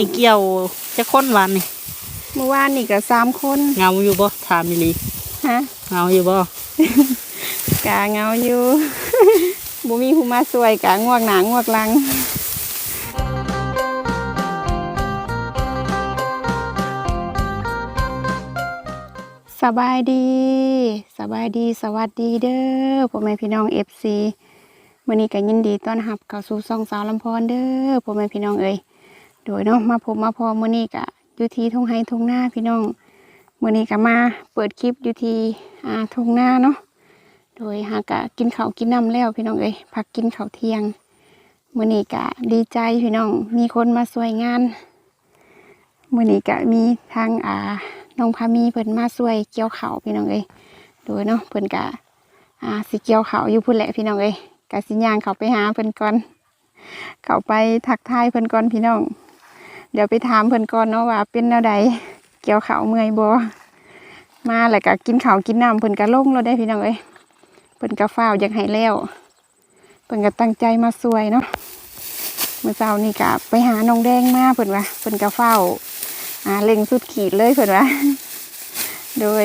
นี่เกี่ยวจะค้นหวานนี่เมื่อวานนี่ก็สามคนเงาอยู่บ่ถามมิลีฮะเงาอยู่บ่กาเงาอยู่บ่มีผู้มาสวยกะงวกหนางวกหลังสบายดีสบายดีสวัสดีเด้อพ่อแม่พี่น้อง FC มื้อนี้ก็ยินดีต้อนรับเข้าสู่ช่องสาวลำพรเด้อพ่อแม่พี่น้องเอ้ย โดยเนาะมาพบมาพอมื้อนี้ก็อยู่ที่ทุ่งไห้ทุ่งนาพี่น้องมื้อนี้ก็มาเปิดคลิปอยู่ที่อ่าทุ่งนาเนาะโดยหากะกินข้าวกินน้ำแล้วพี่น้องเอ้ยพักกินข้าวเที่ยงมื้อนี้กะดีใจพี่น้องมีคนมาช่วยงานมื้อนี้กะมีทางอ่าน้องพามีเพิ่นมาช่วยเกี่ยวข้าวพี่น้องเอ้ยโดยเนาะเพิ่นกะอ่าสิเกี่ยวข้าวอยู่พุ่นแหละพี่น้องเอ้ยกะสิย่างเขาไปหาเพิ่นก่อนเขาไปทักทายเพิ่นก่อนพี่น้อง เดี๋ยวไปถามเพิ่นก่อนเนาะว่าเป็นแนวใดเกี่ยวข้าวเมื่อยบ่มาแล้วก็กินข้าวกินน้ำเพิ่นก็ลงแล้วได้พี่น้องเอ้ยเพิ่นก็ฟ้าวอยากให้แล้วเพิ่นก็ตั้งใจมาสวยเนาะเมื่อเช้านี่ก็ไปหาน้องแดงมาเพิ่นว่าเพิ่นก็เฝ้าวอ่าเล็งสุดขีดเลยเพิ่นว่าโดย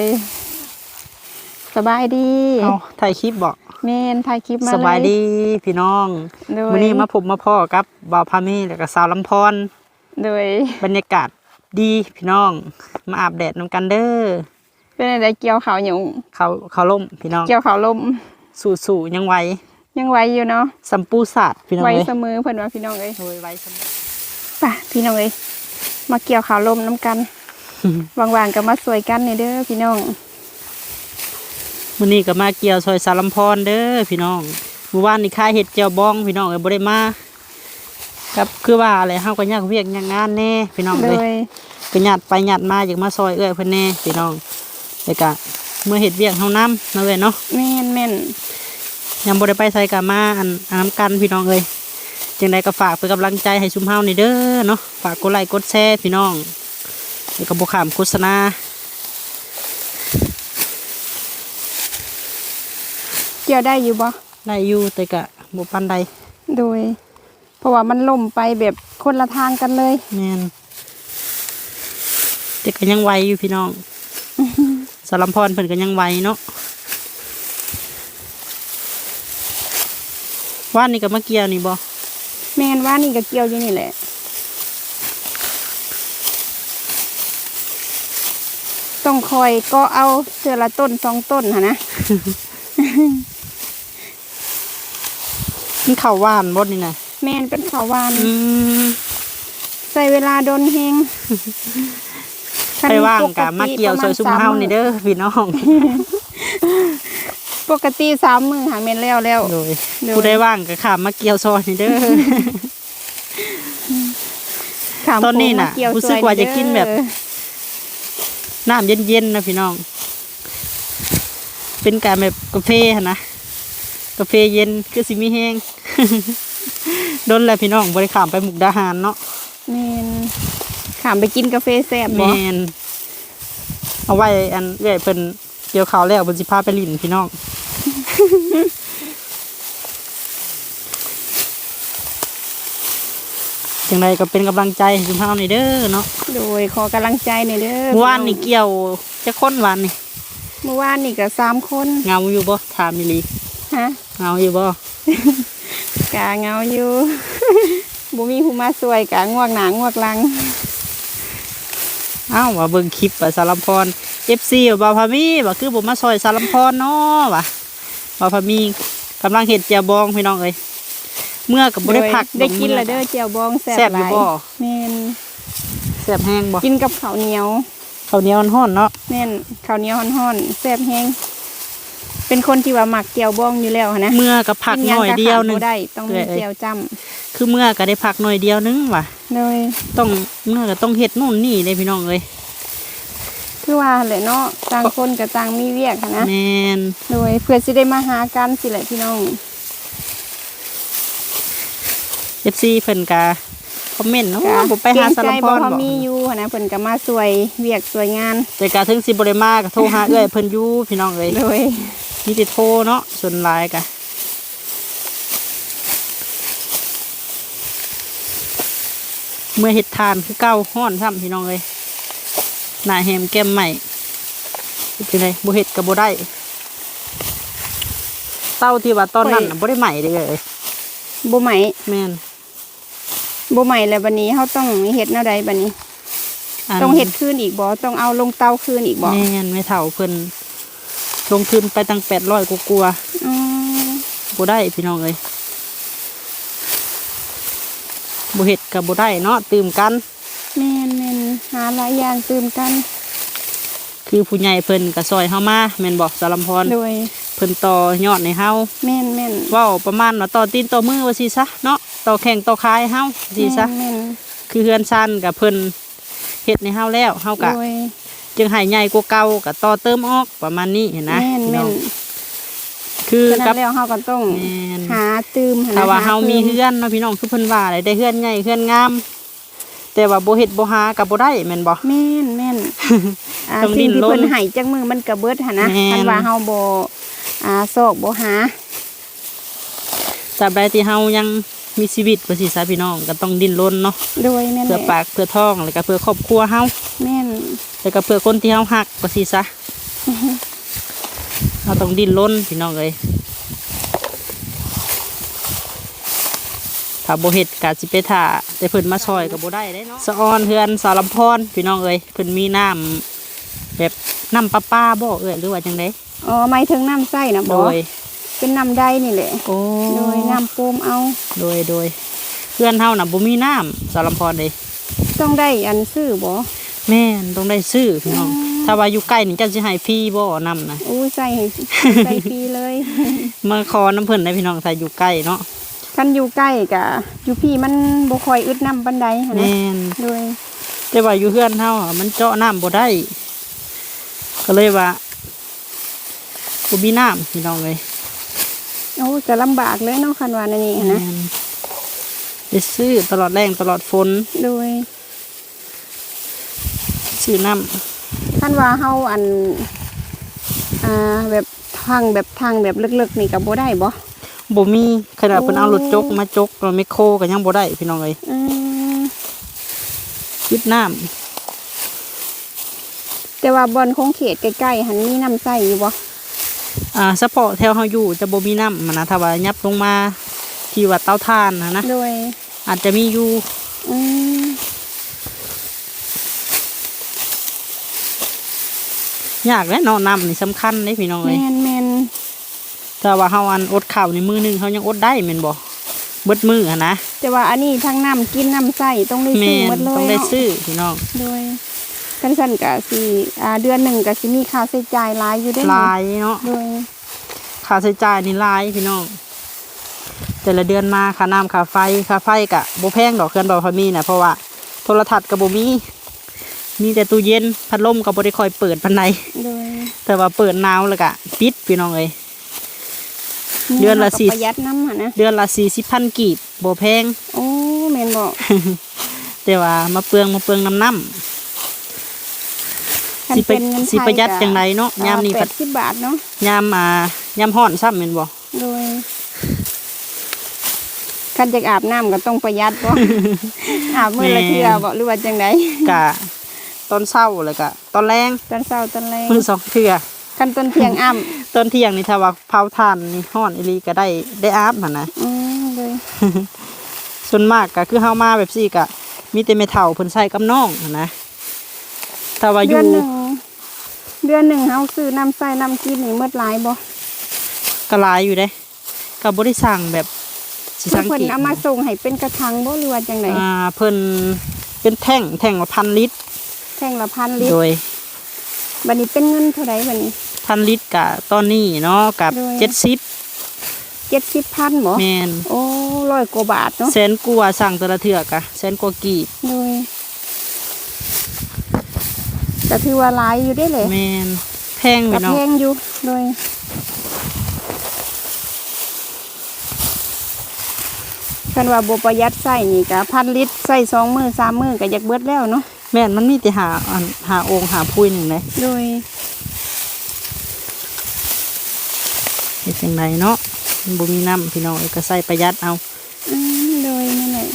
สบายดีเอาถ่ายคลิปบ่แม่นถ่ายคลิปมาเลยสบายดีพี่น้องโดยมื้อนี้มาพบมาพ่อกับบ่าวพามีแล้วก็สาวลำพร โดยบรรยากาศดีพี่น้อง มาอาบแดดนำกันเด้อเป็นอะไรเกี่ยวเขาวหยุ่งเขาเขาล่มพี่น้องเกี่ยวเขาวลมสู่ๆยังไหวยังไหวอยู่เนาะสัมปูศาสตร์พี่น้องไหวเอ้ยเสมอเพิ่นว่าพี่น้องเอ้ยโดยไหวสมไป่ะพี่น้องเอ้ยมาเกี่ยวเขาวลมน้ำกันว่างๆก็มาสวยกันนี่เด้อพี่น้องมื้อนี้ก็มาเกี่ยวซอยสาวลำพรเด้อพี่น้องเมื่อวานนี่ค่ายเฮ็ดเจียวบองพี่น้องเอ้ยบ่ได้มา ครับคือว่าอะไรเฮาก็ยากเวียกยากงานแน่พี่น้องโดเอ้ยยก็หยัดไปหยัดมาอยากมาซอยเอื้อยเพิ่นแน่พี่น้องแล้วก็เมื่อเฮ็ดเวียกเฮานํเนาะเอ้ยเนาะ แม่นแม่นยังบ่ได้ไปใส่กะมาอันอันน้ำกันพี่น้องเอ้ยจังใดก็ฝากเป็นกำลังใจให้ชุมเฮานี่เด้อเนาะฝากกดไลค์กดแชร์พี่น้องแล้วก็บ่ข้ามโฆษณาเกี่ยวได้อยู่บ่ได้อยู่แต่ก็บ่ปานใดโดยเพ ราะว่ามันล่มไปแบบคนละทางกันเลยแม่นแต่ก็ยังไหวอยู่พี่น้องสารมพรเพิ่นก็ยังไหวเนาะว่านนี่ก็มาเกี่ยวนี่บ่แม่นว่านี่ก็เกี่ยวอยู่นี่แหละต้องคอยก็เอาเสือละต้นสองต้นหะนะมันเข้าว่านบ่นี่น่ะ แม่นเป็นข้าวหวานอืมใส่เวลาโดนเฮงไปว่างกะมาเกี่ยวซอยซุมเฮานี่เด้อพี่น้อง ปกติสามมือหาเมนแล้วแล้วโดยโดยผู้ได้ว่างก็ข้ามมาเกี่ยวซอยนี่เด้อขามตอนนี้น่ะโค้งมเกี่ยวรู้สึกว่าจะกินแบบเด้อน้ำเย็นๆนะพี่น้อง เป็นการแบบกาแฟหั่นนะกาแฟเย็นคือสิมีแห้งโดนแล้วพี่น้องบริขามไปมุกดาหารเนาะแม่นขามไปกินกาแฟแซ่บแมบ่นเอาไว้อันเอื้อยเพิ่นเกี่ยวข้าวแล้วเพิ่นสิพาไปลินพี่น้อง จังใดก็เป็นกำลังใจให้ชุมเฮานี่เด้อเนาะโดยขอกำลังใจหน่อยเด้อเมื่อวานพี่นี่เกี่ยวจะค้นวานนี่เมื่อวานนี่ก็สามคนเงาอยู่บ่ถามมิลีฮะเงาอยู่บ่ กาเงาอยู่บ่มีผู้มาสวยกะงวกหนางวกหลังอ้าวว่าเบิ่งคลิปว่าสารมพร FC ว่าบ่าวพามีว่าคือบ่มาซอยสารมพรเนาะว่ะบ่าวพามีกำลังเฮ็ดเจียวบองพี่น้องเอ้ยเมื่อก็บ่ได้พักได้กินและเด้อเจียวบองแซ่บแซ่บหอยู่ลายบ่แม่นแซ่บแห้งบ่กินกับข้าวเหนียวข้าวเหนียวร้อนๆเนาะแม่นข้าวเหนียวฮ้อนๆแซ่บแฮง เป็นคนที่ว่ามักเจียวบองอยู่แล้วหั้นนะเมื่อก็พักหน่อยเดียวหนึงกิหงก็ขาบ่ได้ต้องมีเอ้ยเจียวจ้ำคือเมื่อก็ได้พักหน่อยเดียวนึงว่ะเลยต้องเมื่อก็ต้องเฮ็ดนู่นนี่เลยพี่น้องเอ้ยคือว่าแหละเนาะต่างคนกับต่างมีเวียกหั้นนะแม่นโดยเพื่อสิได้มาหากันสิแหละพี่น้อง FC เพิ่นก็คอมเมนต์เนาะก็บ่ไปหาสารเกรงใจพบ่รพอบ่มีอยู่หั้นนะเพิ่นก็มาสวยเวียกสวยงาน แต่ก็ถึงสิบ่ได้มาก็โทรหาเอื้อยเพิ่นอยู่พี่น้องเอ้ย โดยมีแต่โทรเนาะส่วนหลายกะเมื่อเห็ดทานคือเก้าห้อนซ้ำพี่น้องเลยหน้าแหมแก้มใหม่เป็นไงบ่เห็ดกับบ่ได้เต้าที่ว่าตอนนั้นน่ะบ่ได้ใหม่เลยบ่ไหมแม่นบ่ไหมแล้วบัดนี้เฮาต้องเฮ็ดแนวใดบัดนี้นต้องเฮ็ดคืนอีกบ่ต้องเอาลงเตาคืนอีกบ่แม่นไม่เท่าเพิ่น ลงทุนไปตั้งแปดร้อยกกลัวาอืมๆบ่ได้พี่น้องเลยบ่เห็ดกับบ่ได้เนาะตื่มกันแม่นแม่นหาหลายอย่างตื่มกัน คือผู้ใหญ่เพิ่นก็ซอยเฮามาแม่นบอกสารมพรโดยเพิ่นต่อยอดในเฮาแม่นแม่นเว้าประมาณว่าต่อตีนต่อมือว่าสิซะเนาะต่อแข่งต่อคายเฮาสิซะแม่นคือเฮือนซันกับเพิ่นเฮ็ดในเฮาแล้วเฮาแม่ก็นโดย จึงให้ใหญ่กว่าเก่าก็ต่อเติมออกประมาณนี้เห็นนะแม่นพี่แม่น้องนคือฉะนั้กับนแล้วเฮาก็ต้องแม่น หาตื่มหถ้าว่าหเฮามีตื่เฮือนเนาะพี่น้องคือเพิ่นว่าได้ได้เฮือนใหญ่เฮือนงาม แต่ว่าบ่เฮ็ดบ่หาก็บ่ได้แม่นบ่ แม่นแม่นอ่าต้องดิ้สิ่งนที่รนเพิ่นให้จักมือมันก็เบิดหั่นนะแม่น คันว่าเฮาบ่อ่าซอกบ่หาตราบใดที่เฮายังมีชีวิตว่าสิซะพี่น้องก็ต้องดิ้นรนเนาะโดยแม่นเพื่อแหละปากเพื่อท้องแล้วก็เพื่อครอบครัวเฮาแม่น แล้วก็เพื่อคนที่เฮาฮักว่าสิซะเราต้องดิ้นรนพี่น้องเอ้ยถ้าบ่เฮ็ดก็สิไปท่าแต่เพิ่นมาช่วยก็บ่ได้เด้เนาะสะออนเฮือนสารลำพรพี่น้องเอ้ยเพิ่นมีน้ำแบบน้ำประปาบ่เอ้ยหรือว่าจังไดอ๋อหมายถึงน้ำใส่นะโดบ่ยเป็นน้ำได้นี่แหละโอ้โดยน้ำโปมเอา โดยโดยเพื่อนเฮาน่ะบ่มีน้ำสารลำพรเด้ต้องได้อันซื้อบ่ แม่นต้องได้ซื้อพี่น้องอืมถ้าว่าอยู่ใกล้นี่เจ้าสิให้ฟรีบ่น้ำนะอู้ใส่ให้ใส่ฟรีเลย มาขอน้ำเพิ่นได้พี่น้องถ้าอยู่ใกล้เนาะคันอยู่ใกล้กะอยู่พี่มันบ่ค่อยอึดน้ำปานใดหั่นนะแม่นโดยแต่ว่าอยู่เฮือนเฮาอะมันเจาะน้ำบ่ได้ ก็เลยว่าบ่มีน้ำพี่น้องเลยโอ้จะลำบากเลยเนาะคันว่านั่นนี่หั่นนะแม่นได้ซื้อตลอดแรงตลอดฝนโดย ซื้อน้คันว่าเฮาอันอ่าแบบทางแบบทางแบบลึกๆนี่ก็บ่ได้บ่ำบ่มีขนาดเพิ่นเอารถจกมาจกรถแมคโครก็ยังบ่ได้พี่น้องเลยอืมยึดน้แต่ว่าบอนคงเขตใกล้ๆหันมีน้ำใส่อยู่บ่ำอ่าเฉพาะแถวเฮาอยู่จะบ่มีน้ำมันนะถ้าว่ายับลงมาที่ว่าเตาถ่านนะนะโดยอาจจะมีอยู่อืม ยากและเนาะน้ำนี่สำคัญเด้พี่น้องแมเอ้ยนแมนแต่ว่าเฮาอันอดข้าวในมือหนึงเฮายังอดได้แม่นบ่เบิดมือหันนะแต่ว่าอันนี้ทั้งน้ำกินน้ำใส่ต้องได้แม่ซื้อนหมดเลยต้องได้เนาะซื้อพี่น้องโดยกันสั่นกะสิอ่าเดือนหนึ่งกะสิมีค่าใช้จ่ายหลายอยู่ได้หลายเนาะโดยค่าใช้จ่ายนี่หลายพี่น้องแต่ละเดือนมาค่าน้ำค่าไฟค่าไฟกะบ่แพงดอกเคือนบ่พอมีนะเพราะว่าโทรทัศน์ก็บ่มี มีแต่ตู้เย็นพัดลมก็บ่ได้ค่อยเปิดปานใดโดยแต่ว่าเปิดหนาวแล้วก็ปิดพี่น้องเอ้ยเดือนละราก็สี่ประหยัดน้ำหั่นนะเดือนละ40,000กีบบ่แพงโอ้แมนบอกแต่ว่ามาเปลืองมาเปลืองน้ำน้ำสิไปสิประหยัดจังไรเนาะยามนี้แปผัดดสิบบาทเนาะยามอ่ายามฮ้อนซ้ำแม่นบ่โดยคันจะอาบน้ำก็ต้องประหยัดบ่อาบมื้อละเทื่อบ่หรือว่าจังไดกะ ตอนเช้าแล้วก็ตอนแรงตอนเช้าตอนแรงมื้อสองเทื่อคันต้นเที่ยงอ้ำตอนเที่ยงนี่ถ้าว่าเผาถ่านนี่ฮ้อนอีหลีก็ได้ได้อาบหั่นนะอืมเลยส่วนมากก็คือเฮามาแบบซี่ก็มีแต่แม่เฒ่าเพิ่นใส่กับน้องหั่นนะถ้าว่าอเดืยู่อนหนึ่งเดือนหนึ่งเฮาซื้อน้ำใส่น้ำกินนี่หมดหลายบ่ก็หลายอยู่เด้ก็บ่ได้สั่งแบบสิเพื่สัองเพิ่นเกตเอามาส่งให้เป็นกระถางบ่หรือว่าจังไดอ่าเพิ่นเป็นแท่งแท่งละพันลิตร แท่งละพันลิตโดรยบัดนี้เป็นเงินเท่าไหร่บัดนี้ พันลิตรกะตอนนี้เนาะกับโดย เจ็ดสิบ70,000บ่แมนโอ้ร้อยกว่าบาทเนาะแสนกว่าสั่งแต่ละเถื่อกะแสนกว่ากีบโดยก็ถือว่าหลายอยู่ได้เลยแมนแพงไปกับเนาะแพงอยู่โดยคันว่าบ่ประหยัดใส่นี่ก็พันลิตรใส่สองมือสามมือก็อยากเบิดแล้วเนาะ แม่นมันมีแต่หาอันหาองค์หาพุยหนึ่งเลยโดยเฮ็ดจังไดเนาะมันบ่มีน้ำพี่น้องเอ้ยก็ใส่ประหยัดเอาอืมโดยนั่นแหละ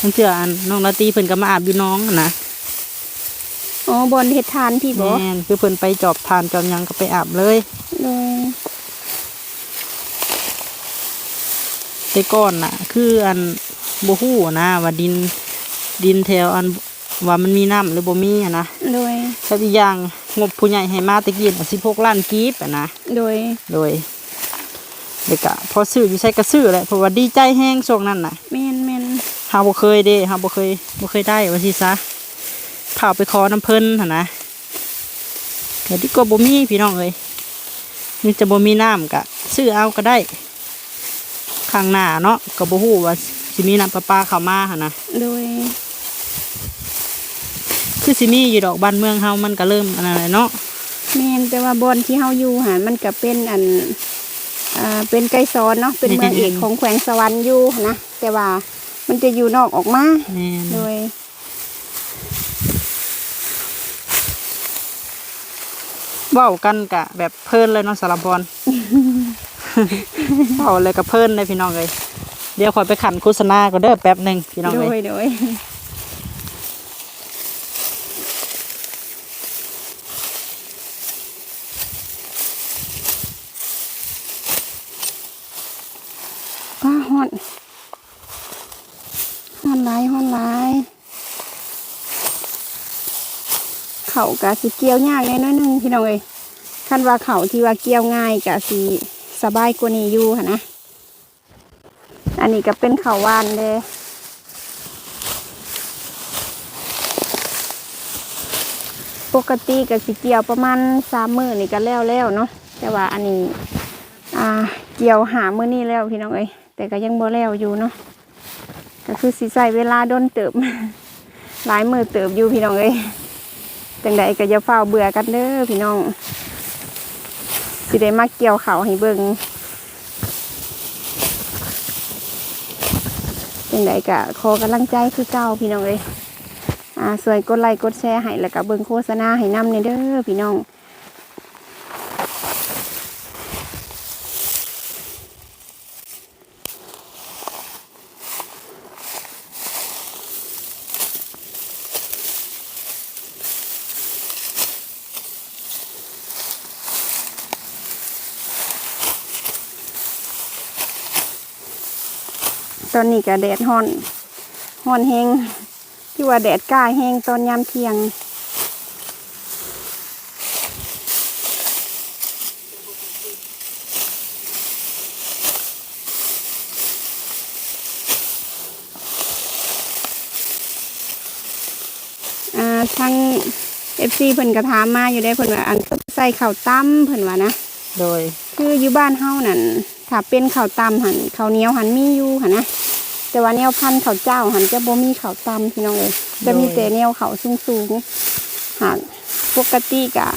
มันเชื่ออันน้องลาตรีเพิ่นก็มาอาบอยู่น้องนะอ๋อบอลเห็ดทานพี่บอแม่นคือเพิ่นไปจอบทานจอมหยังก็ไปอาบเลยเลยแต่ก่อนน่ะ คืออันบ่ฮู้นะว่าดิน ดินแถวอันว่ามันมีน้ำหรือบ่มีอะนะโดยแล้วอีกอย่างงบผู้ใหญ่ให้มาตะกี้น่ะ16ล้านกีบอะนะโดยโดยเด็กอะพอซื้ออยู่ใช้ก็ซื้อแหละเพราะว่าดีใจแห้งช่วงนั้นน่ะแม่นแม่นเฮาบ่เคยเด้เฮาบ่เคยบ่เคยได้ว่าสิซะเข้าไปขอน้ำเพิ่นหั่นนะแต่ที่ก็บ่มีพี่น้องเอ้ยนี่จะบ่มีน้ำก็ซื้อเอาก็ได้ ข้างหน้าเนาะก็บ่ฮู้ว่าสิมีน้ำประปาเข้ามาหั่นนะโดย คือสิมีอยู่ดอกบ้านเมืองเฮามันก็เริ่มอันนั้นแหละเนาะแม่นแต่ว่าบอลที่เฮาอยู่หามันก็เป็นอันอ่าเป็นไกลซ้อนเนาะเป็นเมืองเอกของแขวงสวรรค์อยู่หั้นนะแต่ว่ามันจะอยู่นอกออกมาแม่นโดยเว้ากันกะแบบเพลินเลยเนาะสารพรเว้าเลยก็เพลินเลยพี่น้องเอ้ยเดี๋ยวขอยไปขันโฆษณาก็เด้อแป๊บหนึงพี่น้องโดเอ้ยยโดย ป้าฮอนฮอนหลายฮอนหลาย เขากะสิเกี่ยวยากแน่น้อยนึงพี่น้องเอ้ยคันว่าเขาที่ว่าเกี่ยวง่ายกะสิสบายกว่านี้อยู่ค่ะนะ อันนี้ก็เป็นเขาวานเลยปกติก็สิเกี่ยวประมาณสามมือนี่ก็แล้วแล้วเนาะแต่ว่าอันนี้อ่าเกี่ยวหามือนี่แล้วพี่น้องเอ้ยแต่ก็ยังบ่แล้วอยู่เนาะก็คือสิใส่เวลาโดนเติบ หลายมือเติบอยู่พี่น้องเอ้ย จังใดก็อย่าเฝ้าเบื่อกันเด้อพี่น้องสิได้มาเกี่ยวเขาให้เบิ่งจังใดก็ขอกำลังใจคือเก่าพี่น้องเลยอ่าสวยกดไลค์กดแชร์ให้แล้วก็เบิ่งโฆษณาให้นำในเด้อพี่น้อง อนนี้ก็แดดฮ้อนฮ้อนแฮงที่ว่าแดดกล้าแฮงตอนยามเที่ยงอ่าทางเอฟซีเพิ่นก็ถามมาอยู่ได้เพิ่นว่าอันใส่ข้าวตั้มเพิ่นว่านะโดย คืออยู่บ้านเฮานั่นถ้าเป็นข้าวตำหันข้าวเหนียวหันมีอยู่หันนะ แต่ว่าแนวพันธุ์ข้าวเจ้าหันจะบ่มีข้าวตำพี่น้องเลยจะมีแต่แนวข้าวสูงๆหากปกติกะ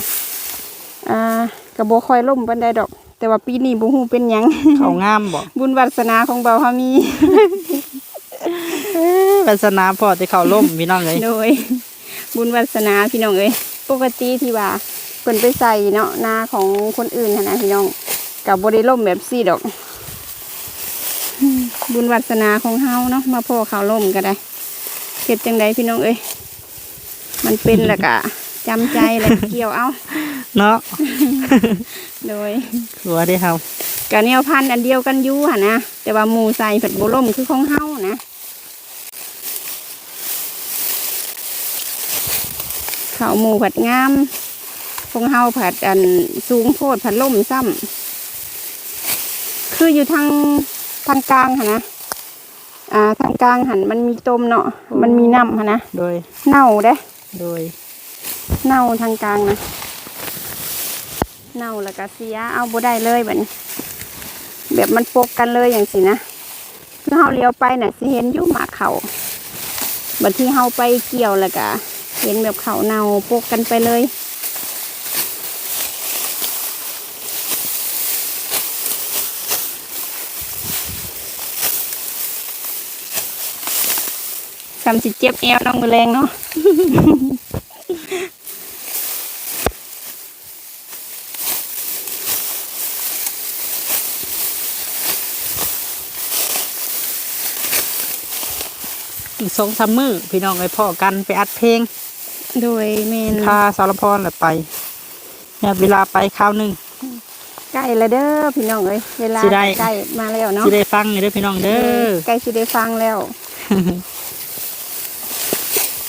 อ่าก็บ่ค่อยล่มปานใดดอก แต่ว่าปีนี้บ่ฮู้เป็นหยังเขางามบ่บุญวาสนาของเบาเฮามีวาสนาพอที่เขาล่มพี่น้องเลยโดยบุญวาสนาพี่น้องเอ้ยปกติที่ว่าเพิ่นไปใส่เนาะนาของคนอื่นหั้นนะพี่น้องกับบ่ได้ล่มแบบซี่ดอกอืม บุญวาสนาของเฮาเนาะมาพ่อเขาวล่มก็ได้เฮ็ดจังใดพี่น้องเอ้ยมันเป็นแล้วก็จำใจแล้วก็เกี่ยวเอาเนาะโดยหัวได้เฮากะแนวพันธุ์อันเดียวกันอยู่หั่นนะแต่ว่าหมูใส่ผัดบ่ล่มคือของเฮานะข้าวหมูผัดงามของเฮาผัดอันสูงโพดผัดล่มซ้ำคืออยู่ทาง ทางกลางหันนะอ่าทางกลางหันมันมีต้มเนาะมันมีน้ำหันนะโดยเน่าเด้โดยเน่าทางกลางนะเน่าแล้วก็เสียเอาบ่ได้เลยแบบนี้แบบมันปกกันเลยอย่างสินะคือเฮาเลี้ยวไปน่ะสิเห็นอยู่หมากเขาบัดที่เฮาไปเกี่ยวแล้วก็เห็นแบบเขาเน่าปกกันไปเลย ทำสิเจ็บแอวน้องมือแรงเนาะอีกสองสามมือพี่น้องเอ้ยพ่อกันไปอัดเพลง โดยแมนพาสารพรแหละไปเนี่ยเวลาไปคราวหนึ่งใกล้แล้วเด้อพี่น้องเอ้ยเวลาสิได้ใกล้มาแล้วเนาะสิได้ฟังเด้อพี่น้องเด้อใกล้สิได้ฟังแล้ว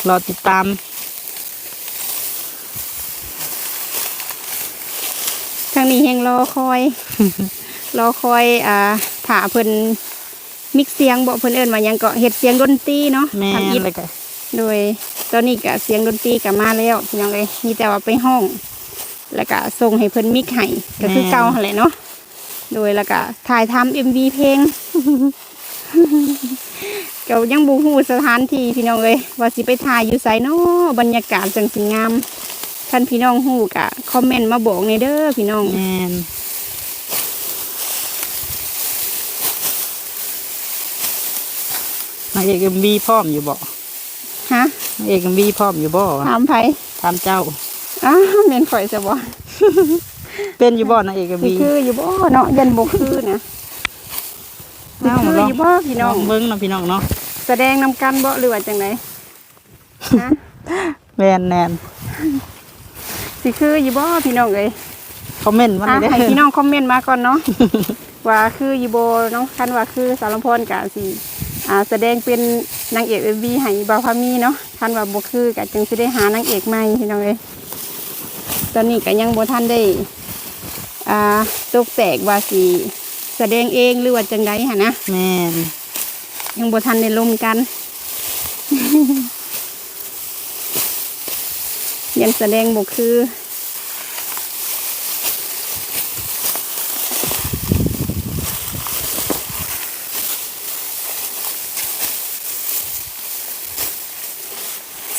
รอติดตาม ทางนี้แฮงรอคอย รอคอยอ่าถาเพิ่นมิกเสียงบอกเพิ่นเอิ้นว่าหยังก็เฮ็ดเสียงดนตรีเนาะแม่ทำอิฐเลยก็โดยตอนนี้ก็เสียงดนตรีก็มาแล้วพี่น้องเอ้ยมีแต่ว่าไปห้อง แล้วก็ส่งให้เพิ่นมิกให้ก็คือเก่าหั่นแหละเนาะโดยแล้วก็ถ่ายทำ MV เพลง ก็ยังบ่ฮู้สถานที่พี่น้องเอ้ยว่าสิไปถ่ายอยู่ไสเนาะบรรยากาศจังสิงามท่านพี่น้องฮู้ก็คอมเมนต์มาบอกในอยเด้อพี่น้องแม่นนางเอกเอ็มวีพร้อมอยู่บ่ฮะนางเอกเอ็มวีพร้อมอยู่บ่ถามไผถามเจ้าอ้าวแม่นข่อยซะบ่เป็นอยู่บ่นางเอกเอ็มสิวีคืออยู่บ่เนาะยันบ่คือนะสิ เอ้าคือลอง อยู่บ่พี่น้องเบิ้งเนาะพี่น้องเนาะแสดงนำกันบ่หรือว่าจังไดฮะ แมนแนนสิคืออยู่บ่พี่น้องเอ้ยคอมเมนต์มาอะเลยให้เด้พี่อน้องคอมเมนต์มาก่อนเนาะ ว่าคืออยู่บ่เนาะคันว่าคือสารพรกะสิอ่าแสดงเป็นนางเอก MV ให้บ่าวพามีเนาะคันว่าบ่คือกะจึงสิได้หานางเอกใหม่พี่น้องเอ้ยตอนนี้ก็ยังบ่ทันได้อ่าตกแตกว่าสิแสดงเองหรือว่าจังไดหั่นนะแมนยังบ่ทันได้ลมกัน ยังแสดงบ่คือ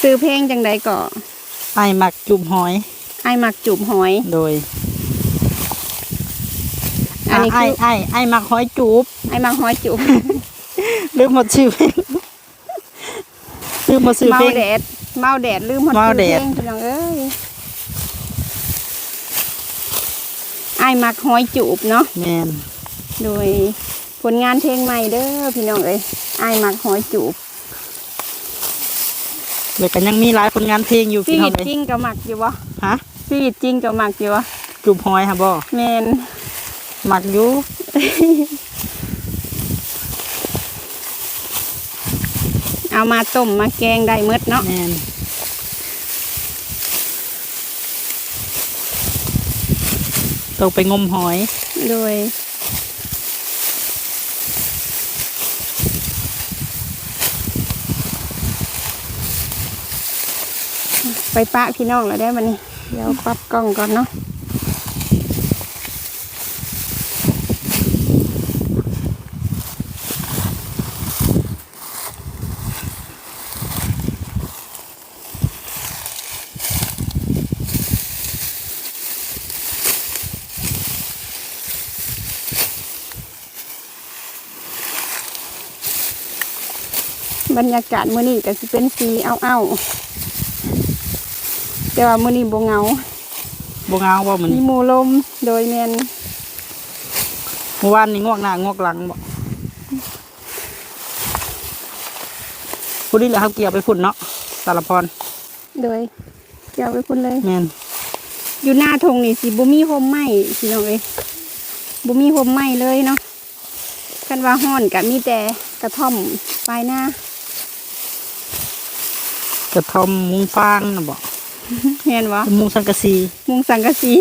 ซื้อเพลงจังใดก็ไอหมักจุ่มหอย ไอายมักจูบหอย โดย อันนี้ไอคือไอไอหมักหอยจูบไอายมักหอยจูบลืมหมดชื่อเพลงลืมหมดชื่อเมาเพลงแดดเมาแดดลืมหมดเมาชื่อแดเพลดงพี่น้องเอ้ยไอายมักหอยจูบเนาะแมนโดยผลงานเพลงใหม่เด้อพี่น้องเอ้ยไอายมักหอยจูบเลยกันยังมีหลายผลงานเพลงอยู่ชีพี่น้วิองตเลยจริงก็มักอยู่วะฮะชีวิตจริงก็มักอยู่วะจุ่มหอยค่ะบ่แมน หมักอยู่เอามาต้มมาแกงได้หมดเนาะแมนต้องไปงมหอย โดยไปปะพี่น้องแล้วได้มันนี่เดี๋ยวปรับกล้องก่อนเนาะ รรยากาศมื้อนี้ก็สิเป็นสีเอาเอาๆแต่ว่ามื้อนี้บ่เหงาบ่งาวว่ามันมีหมู่ลมโดยแม่นเมื่อวานนี่งวกหน้างวกหลังบ่ผู้นี้แหละเขาเกี่ยวไปพุ่นเนาะสารพรโดยเกี่ยวไปพุ่นเลย แมนอยู่หน้าทงนี่สิบ่มีโฮมไหม้พี่น้องเอ้ยบ่มีโฮมไหม้เลยเนาะคันว่าฮ้อนก็มีแต่กระท่อมปลายหน้า กระทอมมุงฟางนะบ่แม่นบ่มุงสังกะสีมุงสังกะสี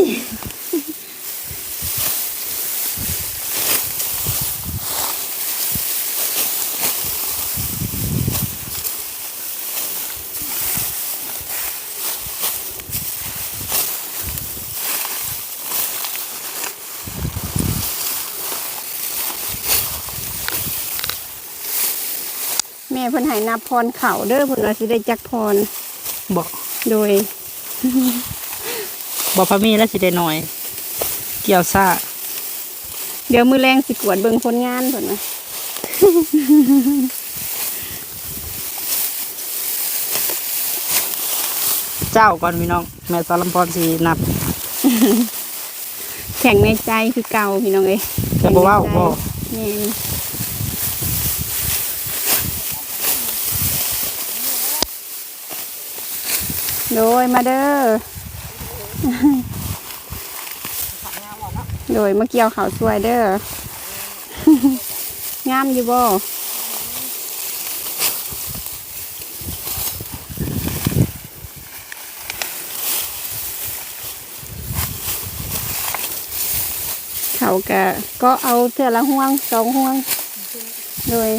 นให้นับพรเขาเด้อเพิ่นว่าสิได้จักพรบ่โดยบ่พะมีแล้วสิได้หน่อย เกี่ยวซ่าเดี๋ยวมือแรงสิกวดเบิ่งผลงานเพิ่นนะเจ้าก่อนพี่น้อง แม่สารพรสินับ แข่งในใจคือเก่าพี่น้องเอ้ยแต่บ่เว้าบ่นี่ โดยมาเด้อ โดยมาเกี่ยวเขาสวยเด้องามอยู่บ่เขากะก็เอาเทือละห่วงสองห่วง โดย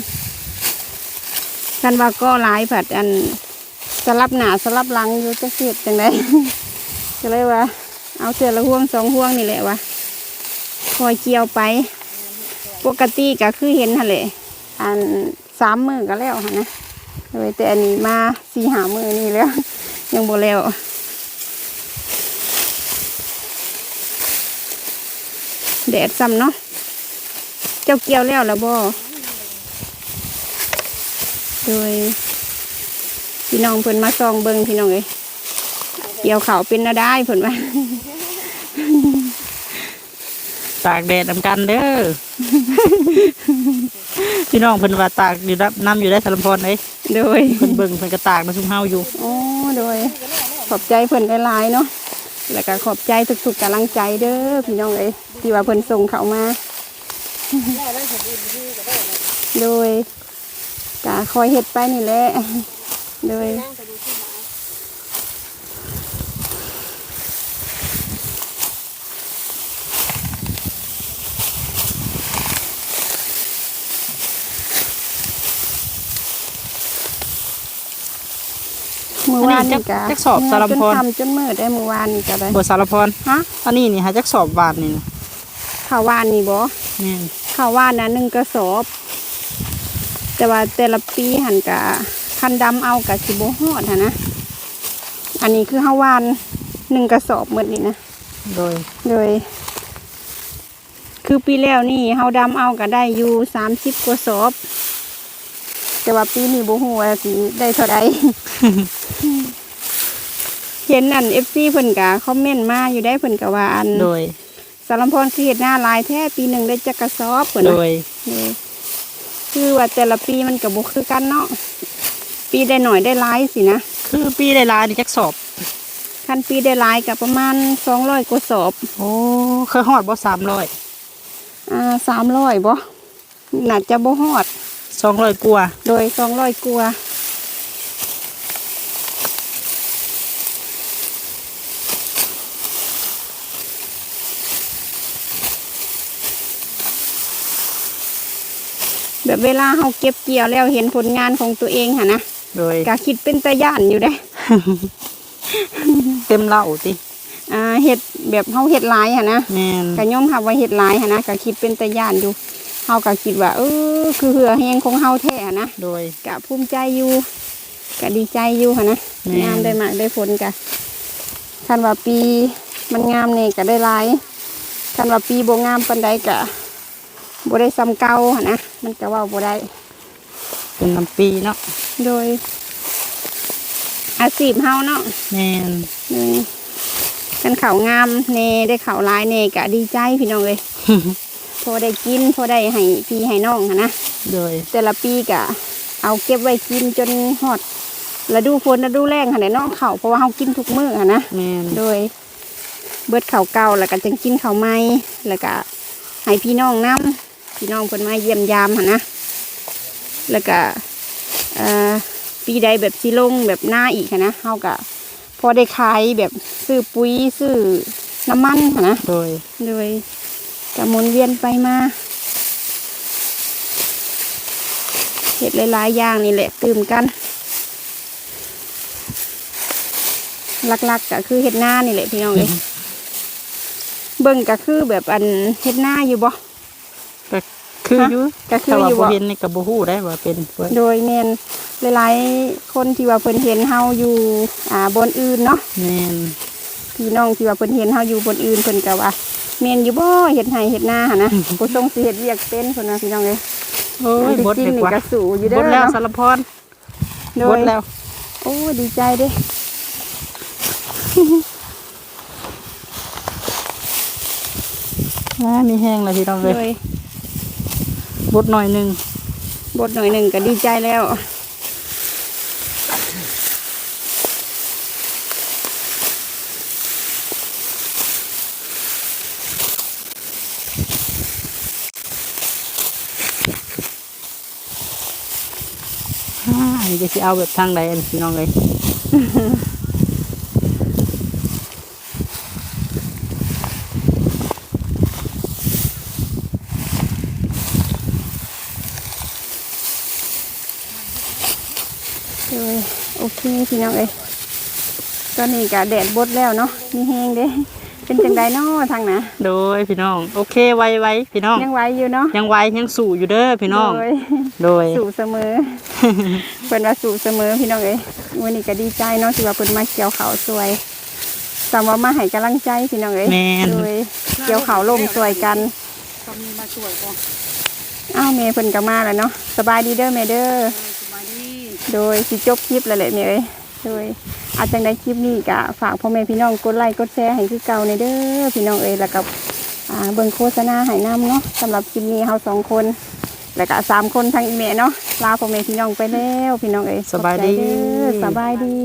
กันว่าก็หลายผัดอัน สลับหนาสลับหลังอยู่จะเสียบจังไดก็เลยว่า เอาเสือละห่วงสองห่วงนี่แหละวะคอยเกี่ยวไป ปกติก็คือเห็นหั่นแหละอันสามมือก็แล้วนนะเลยแต่อันนี้มาสี่หามือนี่แล้ว ยังบ่แล้วแดดซ้ำเนาะเจ้าเกี่ยวแล้วแล้วบ่โดย พี่น้องเพิ่นมาซองเบิงพี่น้องเอ้ยเกี่ยวเขาวเป็นนาได้เพิ่นว่าตากแดดนำกันเด้อ พี่น้องเพิ่นว่าตากอยู่รับน้ำอยู่ได้สารพรเอ้ยโดยเพิ่นเบิ่งเพิ่นก็ตากมาซุมเฮาอยู่โอ้โดย ขอบใจเพิ่นหลายๆเนาะแล้วก็ขอบใจทุกๆกำลังใจเด้อพี่น้องเอ้ยที่ว่าเพิ่นส่งเขามาโดยก็คอยเฮ็ดไปนี่แหละ โดยมือวานนี่กะจักสอบสารพรจนทำจนมืดได้มือวานนี่ก็ได้บ่สารพรฮะอันนี้นี่หาจักสอบบาทนี่นะข้าววานนี่บ่แม่นข้าววานนะหนึ่งกระสอบ แต่ว่าแต่ละปีหันกะ คันดำเอากะสิบฮอดหันนะ อันนี้คือข้าววานหนึ่งกระสอบหมดนี่นะ โดยเลยคือปีแล้วนี่เฮาดำเอาก็ได้อยู่สามสิบกว่าสอบ แต่ว่าปีนี้บ่ฮู้ว่าสิได้เท่าใดเห็นอัน FC เพิ่นก็คอมเมนต์มาอยู่ได้เพิ่นก็ว่าอันโดยสารมพรคือเฮ็ดหน้าหลายแท้ปีหนึงได้จักกระสอบเพิ่นโดว่ายนี่คือว่าแต่ละปีมันก็บ่คือกันเนาะ ปีได้หน่อยได้หลายสินะ คือปีได้หลายนี่จักสอบ คันปีได้หลายก็ประมาณ200กว่าสอบ โอ้เคยฮอดบ่300อ่า300บ่น่าจะบ่ฮอด200กว่า โดยสองร้อยกัวาแบบเวลาเราเก็บเกี่ยวแล้วเห็นผลงานของตัวเองค่ะนะ โดยก็คิดเป็นตะย่านอยู่ได้ เต็มเหล่าติอ่าเห็ดแบบเฮาเห็ดหลายค่ะนะแม่นก็ย่อมรับว่าเห็ดหลายค่ะนะก็คิดเป็นตะย่านอยู่เฮาก็คิดว่า เออ คือเหือแหงของเฮาแท้อะนะโดยกะภูมิใจอยู่กะดีใจอยู่ค่ะนะแม่นงามได้มากได้ผลกะคันว่าปีมันงามเนี่ยก็ได้หลายคันว่าปีบ่งามปันใดกะบ่ได้ซ้ำเก่าค่ะนะมันก็เว่าบ่ได้ เป็นน้ำปีเนาะโดย อาชีพเฮาเนาะแม่นนี่กันเขาวงามเน่ได้เขาวหลายเน่กะดีใจพี่น้องเลยพอได้กินพอได้ให้พี่ให้น้องค่ะนะ โดย แต่ละปีกะเอาเก็บไว้กินจนฮอดฤดูฝนฤดูแรงค่ะแหละเนาะเขาวเพราะว่าเรากินทุกมื้อค่ะนะแม่นโดย เบิดข้าวเก่าแล้วก็จังกินข้าวใหม่แล้วก็ให้พี่น้องนํพี่น้องเพิ่นมาเยี่ยมยามค่ะนะ แล้วก็เอ่อปีใดแบบสิลงแบบหน้าอีกค่ะนะเฮาก็พอได้ขายแบบซื้อปุ๋ยซื้อน้ำมันค่ะนะโดยโดยจะหมุนเวียนไปมาเห็ดหลายๆอย่างนี่แหละตื่มกันหลักๆก็คือเห็ดหน้านี่แหละพี่น้องเลยเบิ่งก็คือแบบอันเห็ดหน้าอยู่บ่ก็ คือฮะอยู่ก็คือแต่ว่าอยู่บ่บ่เห็นนี่ก็บ่ฮู้ได้ว่าเป็นเพิ่นโดยแมนหลายๆคนที่ว่าเพิ่นเห็นเฮาอยู่อ่าบนอื่นเนาะแม่นพี่น้องที่ว่าเพิ่นเห็นเฮาอยู่บนอื่นเพิ่นก็ว่าแม่นอยู่บ่เฮ็ดไห้เฮ็ดนาหั่นนะ ผู้ทรงสิเฮ็ดเวียกเป็นเพิ่นว่าพี่น้องเอ้ยโอ้ยได้บดกินดีนี่กว่าก็สู่อยู่บเด้อดแล้วเนาะสารพรโดบยดแล้วโอ้ดีใจเด้นะมีแห้งแล้วพี่น้องเลโดยย บดหน่อยหนึ่งบดหน่อยหนึ่งก็ดีใจแล้วอ่าจะเอาแบบทางใดอันพี่น้องเลย เลยโอเคพี่น้องเอ้ยตอนนี้ก็แดดบดแล้วเนาะมีแห้งเด้เป็นจังไดเนาะทางนะโดยพี่น้อง โอเคไวไวพี่น้อง ยังไหวอยู่เนาะยังไวยังสู่อยู่เด้อพี่น้อง โดยโดยสู่เสมอเพิ่นว่าสู่เสมอพี่น้องเอ้ยวันนี้ก็ดีใจเนาะที่ว่าเพิ่นมาเกี่ยวเขาวสวยสามว่ามาให้กำลังใจพี่น้องเอ้ยแม่นโดยเกี่ยวเขาวล่มสวยกันอ้าวเมย์เพิ่นก็มาแล้วเนาะสบายดีเด้อแม่เด้อ โดยสิจบคลิปแล้วแหละแม่เอ้ยโดยอาจังได้คลิปนี้ก็ฝากพ่อแม่พี่น้องกดไลค์กดแชร์ให้คือเก่าในเด้อพี่น้องเอ้ยแล้วก็อ่าเบิ่งโฆษณาให้นํเนาะสำหรับคลิปนี้เฮาสองคน แล้วก็สามคนทางอีเมลเนาะลาพ่อแม่พี่น้องไปแล้วพี่น้องเอ้ยสบายดีขอบใจเอสบายดี